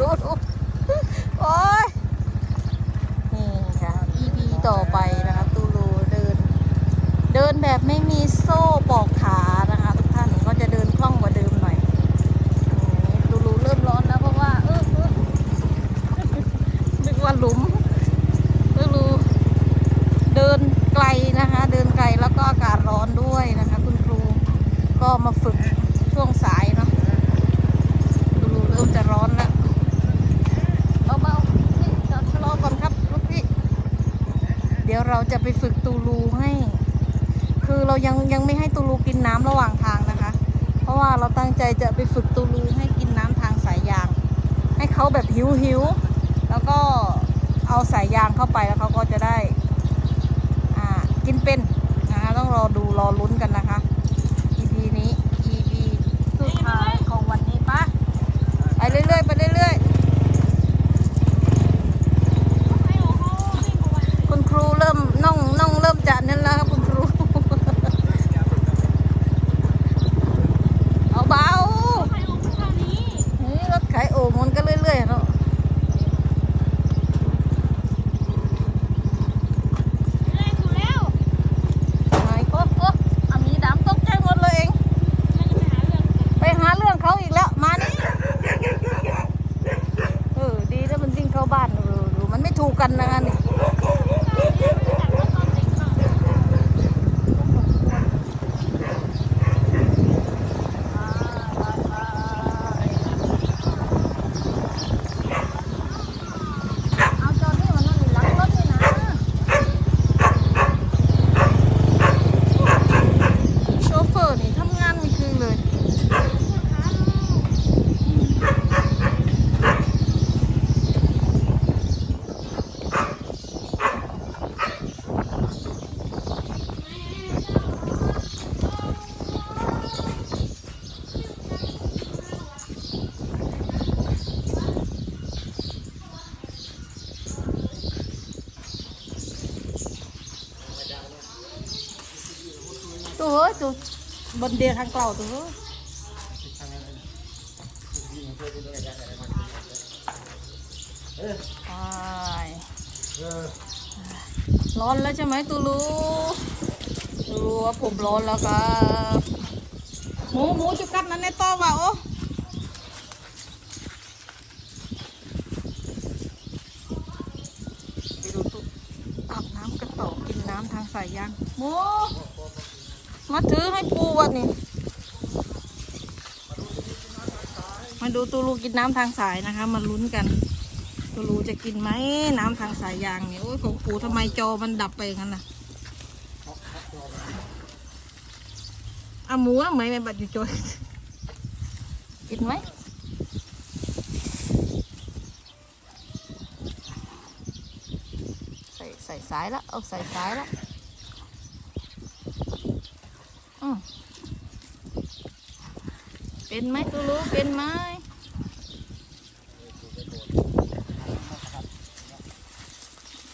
ดูดูโอ้ยนี่ค่ะ EP ต่อไปนะคะตูรูเดิน เดินแบบไม่มีโซ่ปอกขานะคะ ทุกท่านก็จะเดินคล่องกว่าเดิมหน่อยตูรูเริ่มร้อนแล้วเพราะว่าเออเออนึกว่าหลุมตูรูเดินไกลนะคะ เดินไกลแล้วก็อากาศร้อนด้วยนะคะ คุณครูก็มาฝึกช่วงสายเนาะตูรูเริ่มจะร้อนแล้วเบาๆนี่จอดชะลอก่อนครับลูกพี่ เดี๋ยวเราจะไปฝึกตูรูให้ คือเรา ยังยังไม่ให้ตูรูกินน้ำระหว่างทางนะคะ เพราะว่าเราตั้งใจจะไปฝึกตูรูให้กินน้ำทางสายยาง ให้เขาแบบหิวหิวแล้วก็เอาสายยางเข้าไปแล้วเขาก็จะได้อ่ากินเป็นนะคะต้องรอดูรอลุ้นกันนะคะ EP นี้ EP สุดท้ายของวันนี้ปะไปเรื่อยๆไปเรื่อยๆคุณครูเริ่มน่องน่องเริ่มจะนั่นแล้วครับคุณครู เอาเบานี่รถขายโอ่งมันก็เรื่อยๆเนาะไหนก็เอออามีดำตกใจหมดเลยเอง ไปหาเรื่องเขาอีกแล้ว มานี่เออ ดีแล้วมันวิ่งเข้าบ้านเออดูมันไม่ถูกกันนะคะนี่ เอาจอนี่มันนั่นนี่หลังรถนี่นะโชเฟอร์นี่ทำงานไม่คืนเลย ตัวเฮ้ยตัวบนเดียทางเก่าตัวเฮ้ยไปร้อนแล้วใช่ไหมตูรูตูรูว่าผมร้อนแล้วครับหมูหมูจะกัดนั้นในต้อว่าโอ้ไปดูตุ๊อาบน้ำกระต่อกินน้ำทางสายยางหมู มาถือให้ปูวะนี่ มาดูตูรูกินน้ำทางสายนะคะ มาลุ้นกัน ตูรูจะกินไหมน้ำทางสายยางเนี่ยโอ้ยของปูทำไมจอมันดับไปงั้นน่ะอาหมูนะไหมไม่บัดอยู่จอยกินไหมใส่ใส่สายแล้วเอาใส่สายแล้ว อืม เป็นไหมตูรู้เป็นไหม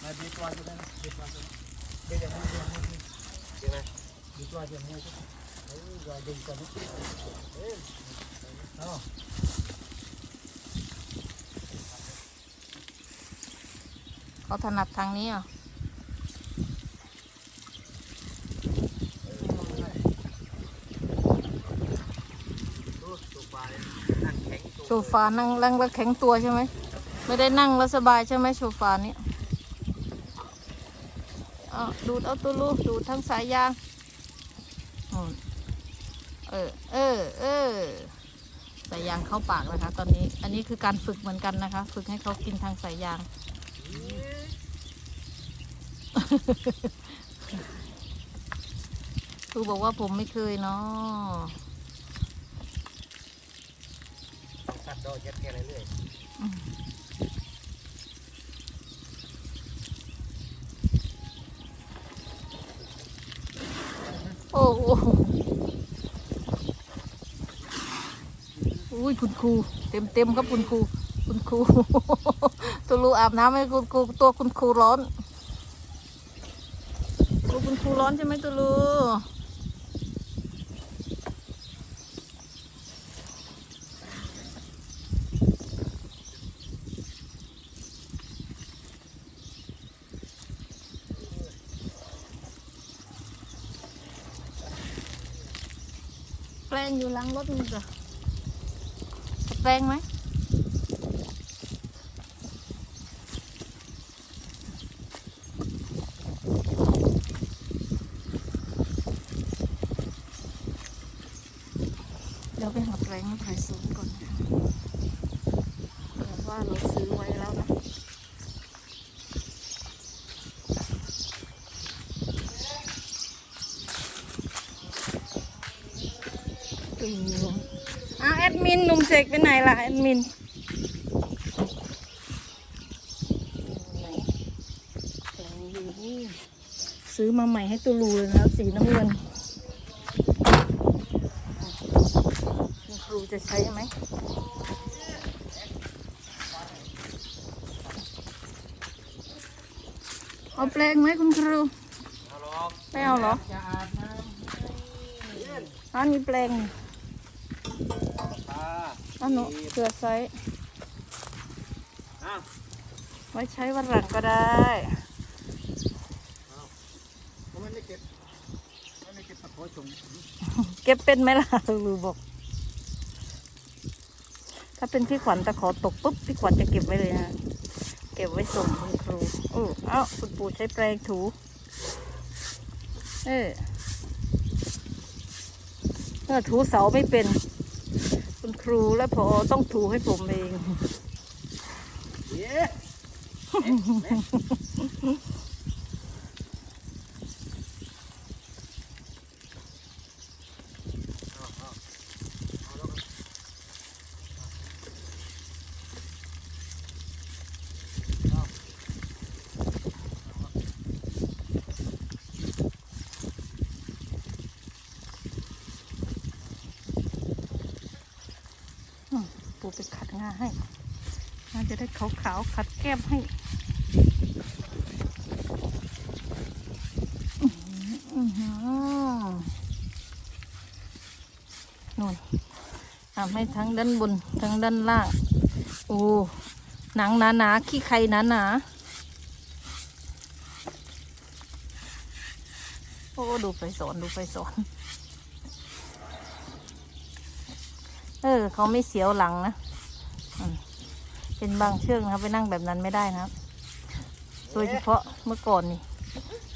มาดีกว่าจะได้ดีกว่าจะเดี๋ยวเดี๋ยวเดี๋ยวเดี๋ยวดีกว่าจะเนี่ยเออว่าดีกว่านี้เออเอา เขาถนัดทางนี้เหรอะ ดูตัวปลายนั่งแข็งตั วโซฟานั่งนั่งแล้วแข็งตัวใช่ไหม ไม่ได้นั่งแล้วสบายใช่ไหมโซฟานี้เอาดูดเอาตัวลูกดูดทั้งสายยางเออ เออ เออสายยางเข้าปากนะคะ ตอนนี้ อันนี้คือการฝึกเหมือนกันนะคะ ฝึกให้เขากินทางสายยาง ครูบอกว่าผมไม่เคยเนาะ สัตว์ดอกย็ดแค่เรื่อยโอ้โหอุ้ยคุณครูเต็มเต็มครับคุณครูคุณครูตัวรูอาบน้ำให้คุณครูตัวคุณครูร้อนตัวคุณครูร้อนใช่ไหมตัวรู งอยู่หลังรถนี่จ้ะสแปรงไหมเดี๋ยวไปหาแปรงมาถ่ายสูงก่อนนะคะแต่ว่าเราซื้อไว้แล้วนะ อ้าวแอดมินหนุ่มเสกไปไหนล่ะแอดมินซื้อมาใหม่ให้ตูรูเลยนะครับสีน้ำเงินคุณครูจะใช้ไหมเอาแปลงไหมคุณครูไม่เอาเหรอจะอาบน้อันนี้แปลงนี่ำตา อันนู้นเผื่อไซส์ไว้ใช้วันหลังก็ได้เก็บเป็นไหมล่ะลูบอก ถ้าเป็นพี่ขวัญตะขอตกปุ๊บพี่ขวัญจะเก็บไว้เลยนะเก็บไว้ส่งคุณครูโอ้เอ้าคุณปู่ใช้แปรงถู เออเออถูเสาไม่เป็น ครูและพอต้องถูให้ผมเองเย้อืมปู่ไปขัดงา ให้งาจะได้ขาวๆขัดแก้มให้นู่นทำให้ทั้งด้านบนทั้งด้านล่าง โอ้หนังหนาๆขี้ไข่หนาๆโอ้ ดูไปสอน ดูไปสอน เออ เขาไม่เสียวหลังนะ เป็นบางเชือกนะครับ ไปนั่งแบบนั้นไม่ได้นะครับ โดยเฉพาะเมื่อก่อนนี่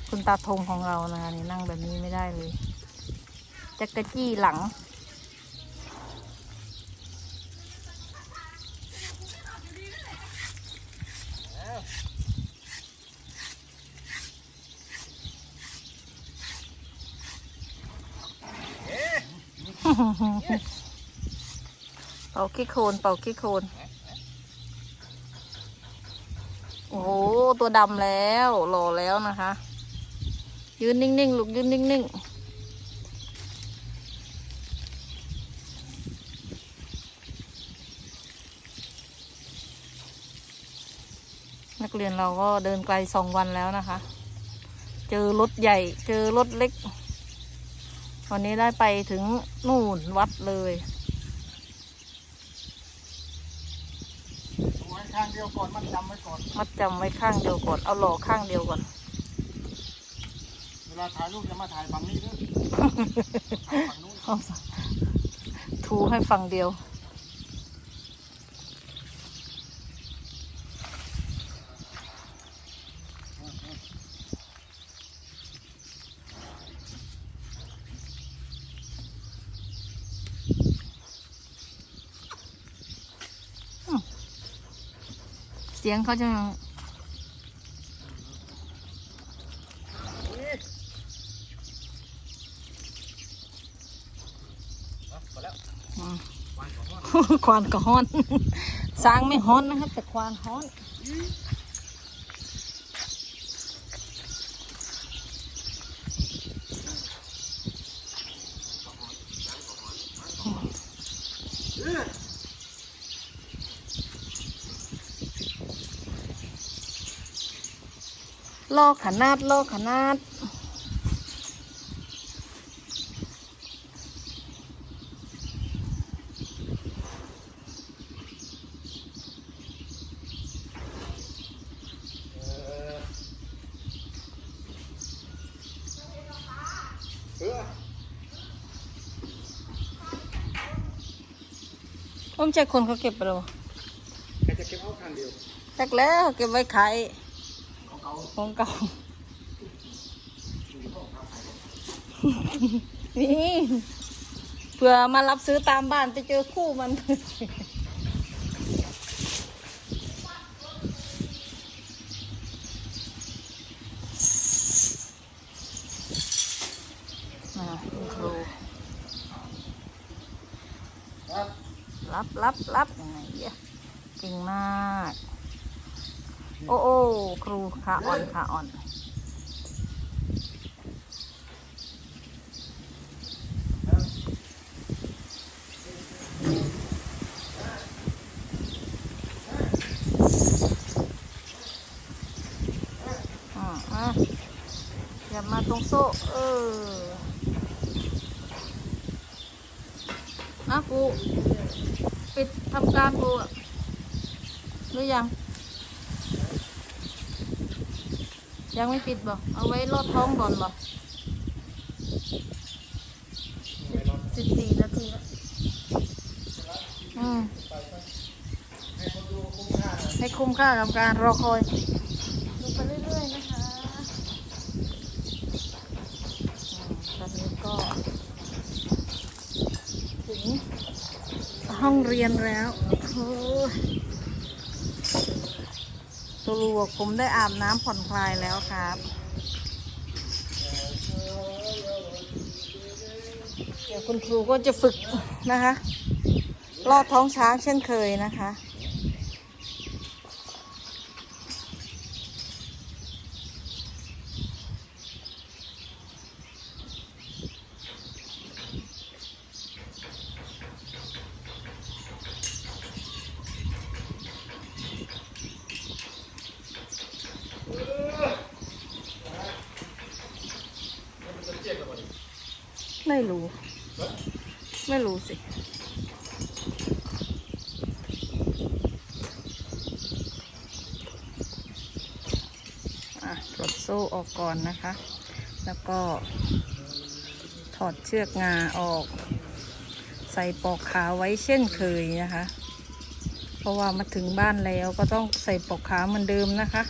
คุณตาทงของเรานะคะนี่นั่งแบบนี้ไม่ได้เลยจักรจี้หลัง เป่าขี้โคลนเป่าขี้โคลนโอ้โห ตัวดำแล้วหล่อแล้วนะคะ ยืนนิ่งๆลูกยืนนิ่งๆนักเรียนเราก็เดินไกลสองวันแล้วนะคะ เจอรถใหญ่ เจอรถเล็ก วันนี้ได้ไปถึงนู่นวัดเลย ไว้ข้างเดียวก่อนมันจำไว้ก่อน มัดจำไว้ข้างเดียวก่อน เอาหล่อข้างเดียวก่อน เวลาถ่ายรูปจะมาถ่ายฝั่งนี้ด้วยถ่ายฝั่งนู้นเอาซะถูให้ฝั่งเดียว สียงเขาจะเอาพอแล้วอืมวางควานก็ฮ้อนสร้างไม่ฮ้อนนะครับแต่ควานฮ้อนเออ ลอกขนาดลอกขนาดเออว่าไม่ใช่คนเขาเก็บไปหรอใครจะเก็บเอาคันเดียวแรกแล้วเก็บไว้ขาย ของเขาของเก่า นี่เผื่อมารับซื้อตามบ้านไปเจอคู่มันรับรับรับรับยังไงเนี่ยเก่งมาก โอ้โอ้ครูขาอ่อนขาอ่อนอ่าอย่ามาตรงโซ่ เอออะกู ปิดทำการกูหรือยัง ยังไม่ปิดบ่เอาไว้ลอดท้องก่อนบ่สิบสี่นาทีแล้วอืมให้คุ้มค่ากับการรอคอยลงไปเรื่อยๆนะคะตอนนี้ก็ถึงห้องเรียนแล้วโอ้ ตัวลูกผมได้อาบน้ำผ่อนคลายแล้วครับ เดี๋ยวคุณครูก็จะฝึกนะคะ ลอดท้องช้างเช่นเคยนะคะ ไม่รู้ ไม่รู้สิ อะปลดโซ่ออกก่อนนะคะ แล้วก็ ถอดเชือกงาออก ใส่ปลอกขาไว้เช่นเคยนะคะ เพราะว่ามาถึงบ้านแล้วก็ต้องใส่ปลอกขาเหมือนเดิมนะคะ